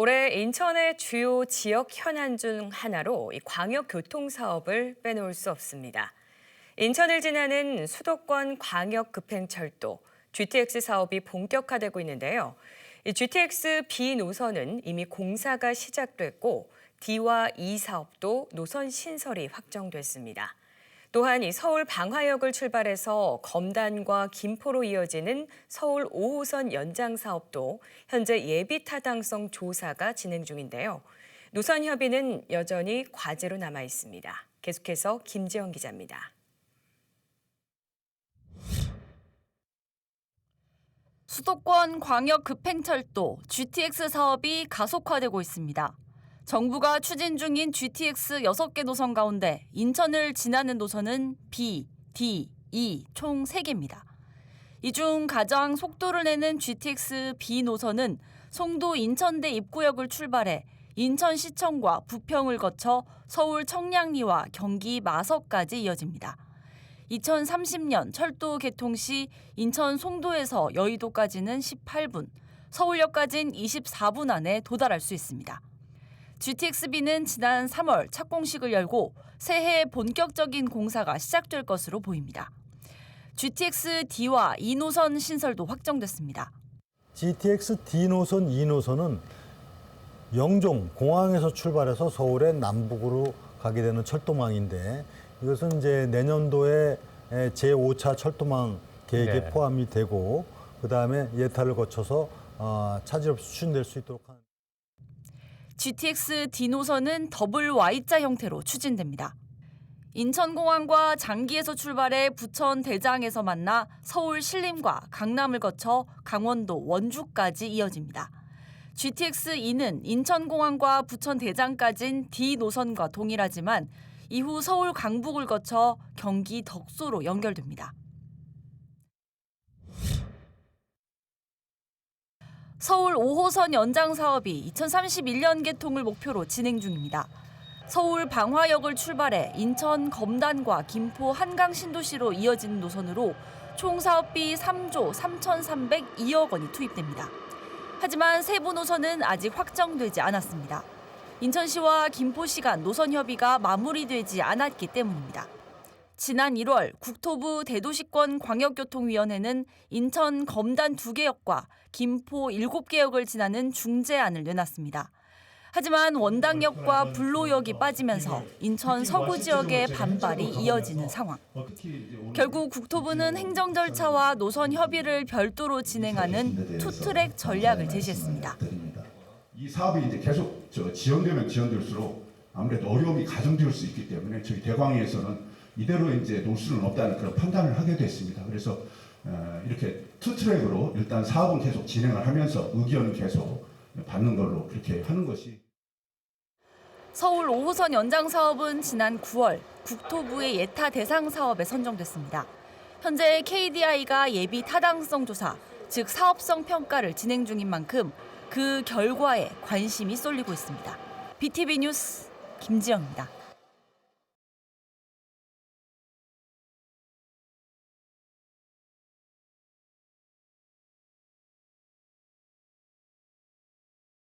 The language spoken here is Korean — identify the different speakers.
Speaker 1: 올해 인천의 주요 지역 현안 중 하나로 이 광역 교통 사업을 빼놓을 수 없습니다. 인천을 지나는 수도권 광역 급행철도 GTX 사업이 본격화되고 있는데요. 이 GTX B 노선은 이미 공사가 시작됐고 D와 E 사업도 노선 신설이 확정됐습니다. 또한 이 서울 방화역을 출발해서 검단과 김포로 이어지는 서울 5호선 연장 사업도 현재 예비 타당성 조사가 진행 중인데요. 노선 협의는 여전히 과제로 남아 있습니다. 계속해서 김지영 기자입니다.
Speaker 2: 수도권 광역 급행철도 GTX 사업이 가속화되고 있습니다. 정부가 추진 중인 GTX 6개 노선 가운데 인천을 지나는 노선은 B, D, E 총 3개입니다. 이 중 가장 속도를 내는 GTX B 노선은 송도 인천대 입구역을 출발해 인천시청과 부평을 거쳐 서울 청량리와 경기 마석까지 이어집니다. 2030년 철도 개통 시 인천 송도에서 여의도까지는 18분, 서울역까지는 24분 안에 도달할 수 있습니다. GTX-B는 지난 3월 착공식을 열고 새해 본격적인 공사가 시작될 것으로 보입니다. GTX-D와 2노선 신설도 확정됐습니다.
Speaker 3: GTX D 노선, E 노선은 영종 공항에서 출발해서 서울의 남북으로 가게 되는 철도망인데 이것은 이제 내년도에 제5차 철도망 계획에
Speaker 4: 네.
Speaker 3: 포함이 되고 그다음에 예타를 거쳐서 어, 차질 없이 추진될 수 있도록 하는
Speaker 2: GTX D 노선은 더블 Y자 형태로 추진됩니다. 인천공항과 장기에서 출발해 부천 대장에서 만나 서울 신림과 강남을 거쳐 강원도 원주까지 이어집니다. GTX E는 인천공항과 부천 대장까진 D 노선과 동일하지만 이후 서울 강북을 거쳐 경기 덕소로 연결됩니다. 서울 5호선 연장 사업이 2031년 개통을 목표로 진행 중입니다. 서울 방화역을 출발해 인천 검단과 김포 한강 신도시로 이어지는 노선으로 총 사업비 3조 3,302억 원이 투입됩니다. 하지만 세부 노선은 아직 확정되지 않았습니다. 인천시와 김포시 간 노선 협의가 마무리되지 않았기 때문입니다. 지난 1월 국토부 대도시권 광역교통위원회는 인천 검단 2개역과 김포 7개역을 지나는 중재안을 내놨습니다. 하지만 원당역과 불로역이 빠지면서 인천 서구 지역의 반발이 이어지는 상황. 결국 국토부는 행정 절차와 노선 협의를 별도로 진행하는 투트랙 전략을 제시했습니다.
Speaker 5: 이 사업이 이제 계속 저 지연되면 지연될수록 아무래도 어려움이 가중될 수 있기 때문에 저희 대광위에서는 이대로 이제 놓을 수는 없다는 그런 판단을 하게 됐습니다. 그래서 어, 이렇게 투 트랙으로 일단 사업은 계속 진행을 하면서 의견은 계속 받는 걸로 그렇게 하는 것이.
Speaker 2: 서울 5호선 연장 사업은 지난 9월 국토부의 예타 대상 사업에 선정됐습니다. 현재 KDI가 예비 타당성 조사, 즉 사업성 평가를 진행 중인 만큼 그 결과에 관심이 쏠리고 있습니다. BTV 뉴스 김지영입니다.